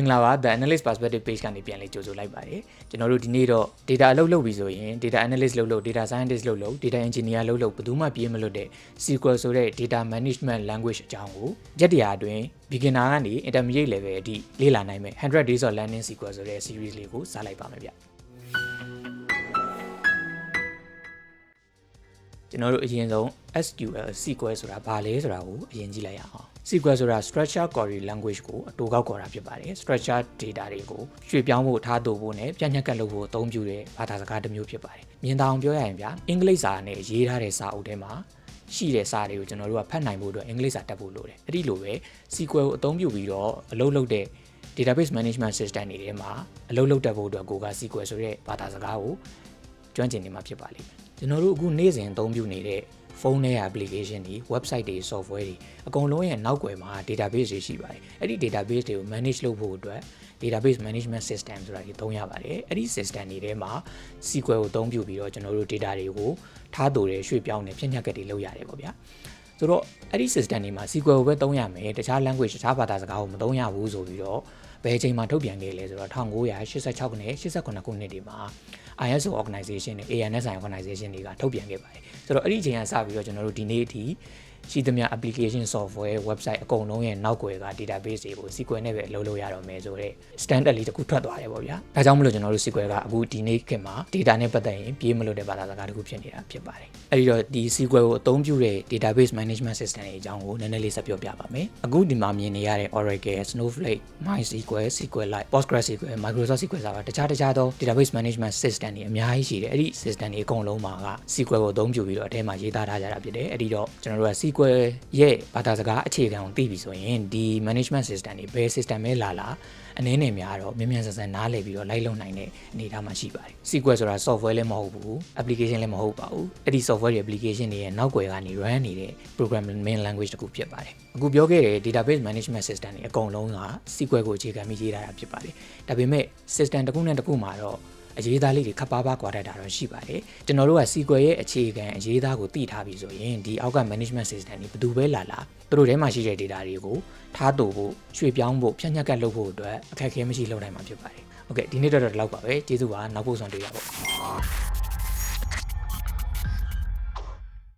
င်္ဂလာပါ The Analyst Perspective Page ကနေပြန်လေးကြိုဆိုလိုက်ပါတယ်ကျွန်တော်တို့ဒီနေ့တော့ data အလုပ်လုပ်ပြီဆိုရင် data analyst လုပ်လို့ data scientist လုပ်လို့ data engineer လုပ်လို့ဘယ်သူမှပြေးမလွတ်တဲ့ SQL ဆိုတဲ့ data management language အကြောင်းကိုရက်တရာအတွင်း beginner ကနေ intermediate level အထိလေ့လာနိုင်မယ်100 days of learning SQL ဆိုတဲ့ series လေးကိုစလိုက်ပါမယ်ဗျ ကျွန်တော်တို့အရင်ဆုံး SQL SQL ဆိုတာဘာလဲဆိုတာကိုအရင်ကြည့်လိုက်ရအောင် SQL ဆိုတာ structure query language ကိုအတူကောက်ခေါ်တာဖြစ်ပါတယ် structure data တွေကိုရွှေ့ပြောင်းဖို့ထားသို့ဖို့နဲ့ပြန့်ညက်ကပ်လုပ်ဖို့အသုံးပြုတဲ့ဘာသာစကားတစ်မျိုးဖြစ်ပါတယ်မြင်သာအောင်ပြောရရင်ဗျာအင်္ဂလိပ်စာနဲ့ရေးထားတဲ့စာအုပ်ထဲမှာရှိတဲ့စာတွေကိုကျွန်တော်တို့ကဖတ်နိုင်ဖို့အတွက်အင်္ဂလိပ်စာတတ်ဖို့လိုတယ်အဲ့ဒီလိုပဲ SQL ကိုအသုံးပြုပြီးတော့အလုပ်လုပ်တဲ့ database management system တွေထဲမှာအလုပ်လုပ်တတ်ဖို့အတွက်ကိုက SQL ဆိုတဲ့ဘာသာစကားကိုကျွမ်းကျင်နေမှာဖြစ်ပါလိမ့်မယ် ကျွန်တော်တို့အခုနေ့စဉ်အသုံးပြုနေတဲ့ဖုန်းနဲ့ application တွေ website တွေ software တွေအကုန်လုံးရဲ့နောက်ွယ်မှာ database တွေရှိပါတယ်အဲ့ဒီ database တွေကို manage လုပ်ဖို့အတွက် database management system ဆိုတာကြီးသုံးရပါတယ်အဲ့ဒီ system တွေထဲမှာ SQL ကိုသုံးပြုပြီးတော့ကျွန်တော်တို့ data တွေကိုထားတူတယ်ရွှေ့ပြောင်းတယ်ဖြည့်ညက်ကတ်တွေလုပ်ရတယ်ပေါ့ဗျာဆိုတော့အဲ့ဒီ system တွေမှာ SQL ကိုပဲသုံးရမယ်တခြား language တခြားဘာသာစကားကိုမသုံးရဘူးဆိုပြီးတော့ ဘယ်အချိန်မှာထုတ်ပြန်ခဲ့လဲဆိုတော့1986ခုနှစ်89ခုနှစ်ဒီမှာ ISO organization နဲ့ ANSI organization တွေကထုတ်ပြန်ခဲ့ပါတယ်ဆိုတော့အဲ့ဒီအချိန်ကစပြီးတော့ကျွန်တော်တို့ဒီနေ့အထိ ရှိသမျှ application software website အကုန်လုံးရဲ့နောက်ွယ်က database တွေကို SQL နဲ့ပဲအလုပ်လုပ်ရတော့မယ်ဆိုတော့ standard လေးတစ်ခုထွက်သွားတယ်ပေါ့ဗျာဒါကြောင့်မလို့ကျွန်တော်တို့ SQL ကအခုဒီနေ့ခေတ်မှာ data နဲ့ပတ်သက်ရင်ပြေးမလို့တဲ့ဘာသာစကားတစ်ခုဖြစ်နေတာဖြစ်ပါတယ်အဲ့ဒီတော့ဒီ SQL ကိုအသုံးပြုတဲ့ database management system တွေအကြောင်းကိုနည်းနည်းလေးဆက်ပြောပြပါမယ်အခုဒီမှာမြင်နေရတဲ့ Oracle Snowflake MySQL SQLite PostgreSQL Microsoft SQL Server တခြားတခြားသော database management system တွေအများကြီးရှိတယ်အဲ့ဒီ system တွေအကုန်လုံးမှာက SQL ကိုအသုံးပြုပြီးတော့အထဲမှာရေးသားထားကြတာဖြစ်တယ်အဲ့ဒီတော့ကျွန်တော်တို့က SQL ရဲ့ဘာသာစကားအခြေခံကိုသိပြီဆိုရင်ဒီ management system တွေဘယ် system ပဲလာလာအနည်းနဲ့များတော့မြန်မြန်ဆန်ဆန်နားလည်ပြီးတော့လိုက်လုံနိုင်တဲ့အနေအထားမှာရှိပါတယ် SQL ဆိုတာ software လည်းမဟုတ်ဘူး application လည်းမဟုတ်ပါဘူးအဲ့ဒီ software တွေ application တွေရဲ့နောက်ွယ်ကနေ run နေတဲ့ programming language တစ်ခုဖြစ်ပါတယ်အခုပြောခဲ့တဲ့ database management system တွေအကုန်လုံးက SQL ကိုအခြေခံပြီးရေးထားတာဖြစ်ပါတယ်ဒါပေမဲ့ system တစ်ခုနဲ့တစ်ခုမှာတော့ အရေးသားလေးတွေခပ်ပါးပါးကွာတတ်တာတော့ရှိပါတယ်ကျွန်တော်တို့က SQL ရဲ့အခြေခံအရေးသားကိုသိထားပြီဆိုရင်ဒီအောက်က management system တွေဘယ်သူပဲလာလာသူတို့ထဲမှာရှိတဲ့ data တွေကိုထားတူဖို့ရွှေ့ပြောင်းဖို့ဖြန့်ညက်ကပ်လုပ်ဖို့အတွက်အခက်အခဲမရှိလုပ်နိုင်မှာဖြစ်ပါတယ်โอเคဒီနေ့တော့တော့ဒီလောက်ပါပဲကျေးဇူးပါနောက်ဖို့ဆောင်တွေ့ရပါ